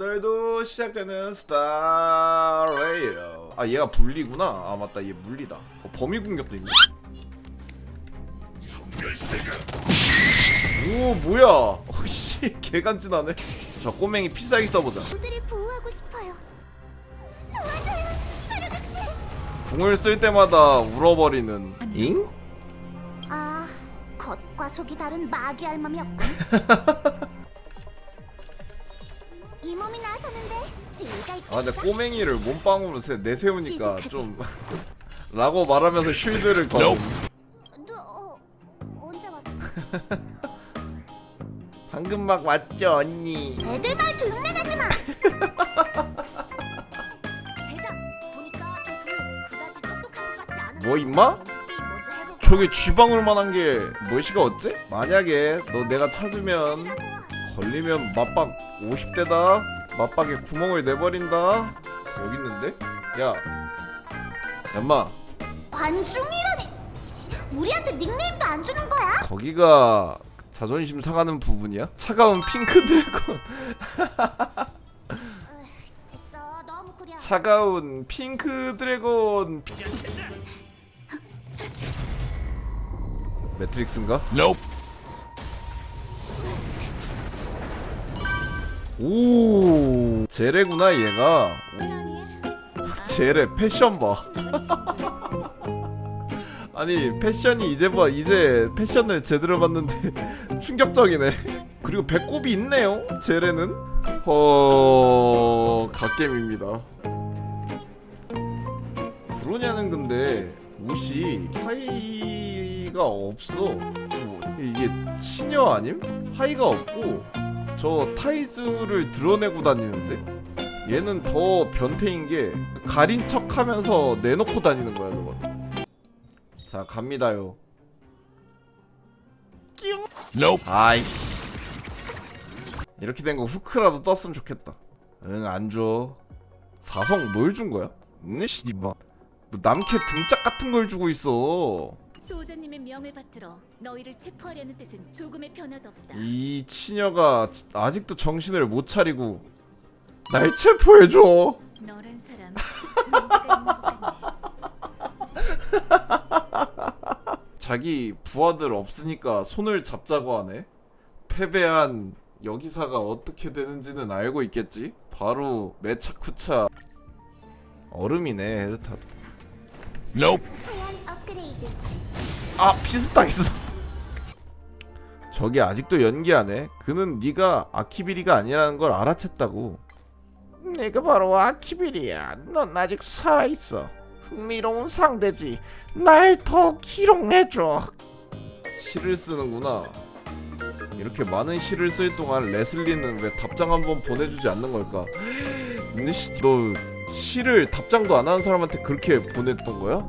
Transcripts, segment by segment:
오늘도 시작되는 스타 레이더 아 얘가 분리구나. 아 맞다. 얘 물리다. 어, 범위 공격도 있네. 오 뭐야? 어씨 개간지나네. 저 꼬맹이 필살기 써보자. 그들을 보호하고 싶어요. 도와줘요, 페르그스. 궁을 쓸 때마다 울어버리는 잉? 아, 겉과 속이 다른 마귀 알몸이었군. 이 몸이 나서는데 있겠어? 아 근데 꼬맹이를 몸빵으로 세, 내세우니까 좀 라고 말하면서 쉴드를 걸어 너 어, 언제 왔어? 방금 막 왔죠 언니 애들 말 흉내내지 마. 대장, 보니까 저둘 그다지 똑똑한 것 같지 않은. 뭐 임마? 연습이 먼저 해볼까? 저게 쥐방울 만한 게 무엇이가 어째? 만약에 너 내가 찾으면 걸리면 맞박 50대다 맞박에 구멍을 내버린다 여기 있는데? 야 얌마 관중이라니. 우리한테 닉네임도 안 주는 거야? 거기가 자존심 상하는 부분이야? 차가운 핑크 드래곤 됐어, 너무 구려. 차가운 핑크 드래곤 매트릭스인가? 오 제레구나 얘가. 제레 패션 봐. 아니 패션이 이제 봐 이제 패션을 제대로 봤는데 충격적이네. 그리고 배꼽이 있네요 제레는. 허 갓겜입니다. 브로냐는 근데 옷이 하이가 없어. 뭐, 이게 치녀 아님? 하이가 없고 저 타이즈를 드러내고 다니는데 얘는 더 변태인 게 가린 척 하면서 내놓고 다니는 거야 저건. 자 갑니다요. 끼용 아이씨. 이렇게 된 거 후크라도 떴으면 좋겠다. 응 안 줘. 사성 뭘 준 거야? 응 씨발 뭐 남캐 등짝 같은 걸 주고 있어 수호자님의 명을 받들어 너희를 체포하려는 뜻은 조금의 변화도 없다. 이 치녀가 아직도 정신을 못 차리고 날 체포해줘 너란 사람 문제가 있는 것 같네. 자기 부하들 없으니까 손을 잡자고 하네 패배한 여기사가 어떻게 되는지는 알고 있겠지 바로 메차쿠차 얼음이네 헤르타도 업그레이드. 아 피습당했어. 저기 아직도 연기하네. 그는 네가 아키비리가 아니라는 걸 알아챘다고. 내가 바로 아키비리야. 넌 아직 살아있어. 흥미로운 상대지. 날 더 기롱해줘. 시를 쓰는구나. 이렇게 많은 시를 쓸 동안 레슬리는 왜 답장 한번 보내주지 않는 걸까? 너 시를 답장도 안 하는 사람한테 그렇게 보냈던 거야?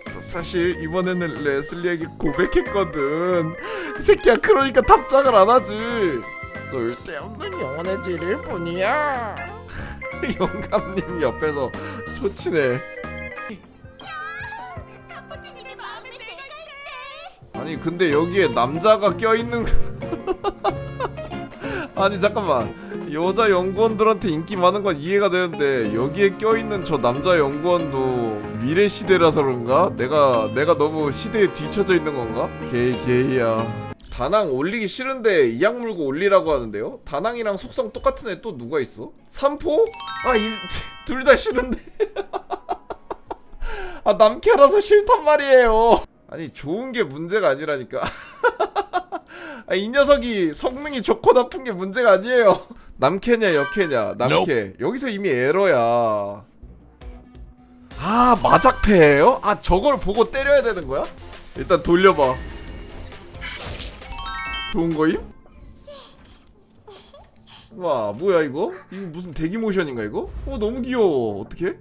사, 사실 이번에는 레슬리에게 고백했거든. 이 새끼야 그러니까 답장을 안 하지. 쓸데없는 영혼의 질일 뿐이야. 영감님 옆에서 초치네. 카포트님의 마음에 내가 있대. 아니 근데 여기에 남자가 껴있는 아니 잠깐만 여자 연구원들한테 인기 많은 건 이해가 되는데 여기에 껴있는 저 남자 연구원도 미래 시대라서 그런가? 내가 내가 너무 시대에 뒤처져 있는 건가? 게이 게이야 다낭 올리기 싫은데 이악 물고 올리라고 하는데요? 다낭이랑 속성 똑같은 애 또 누가 있어? 삼포? 아이둘 다 싫은데 아 남캐라서 싫단 말이에요 아니 좋은 게 문제가 아니라니까 아, 이 녀석이 성능이 좋고 나쁜 게 문제가 아니에요 남캐냐 여캐냐 남캐 여기서 이미 에러야 아 마작패예요? 아 저걸 보고 때려야 되는 거야? 일단 돌려봐 좋은 거임? 와 뭐야 이거? 이거 무슨 대기 모션인가 이거? 어 너무 귀여워 어떻게?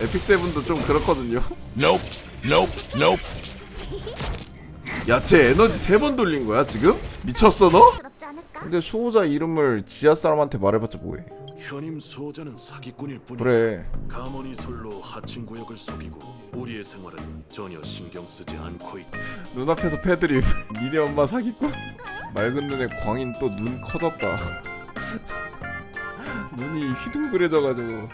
에픽 세븐도 좀 그렇거든요 Nope. Nope. Nope. 야, 쟤 에너지 세 번 돌린 거야, 지금? 미쳤어, 너? 않을까? 근데 수호자 이름을 지하 사람한테 말해봤자 뭐해? 현임 소자는 사기꾼일 뿐. 그래. 가문이 솔로 하층 구역을 속이고 우리의 생활은 전혀 신경 쓰지 않고 있다. 눈앞에서 패드립. 니네 엄마 사기꾼. 맑은 눈에 광인 또 눈 커졌다. 눈이 휘둥그레져가지고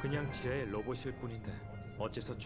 그냥 지하의 로봇일 뿐인데 어째서 중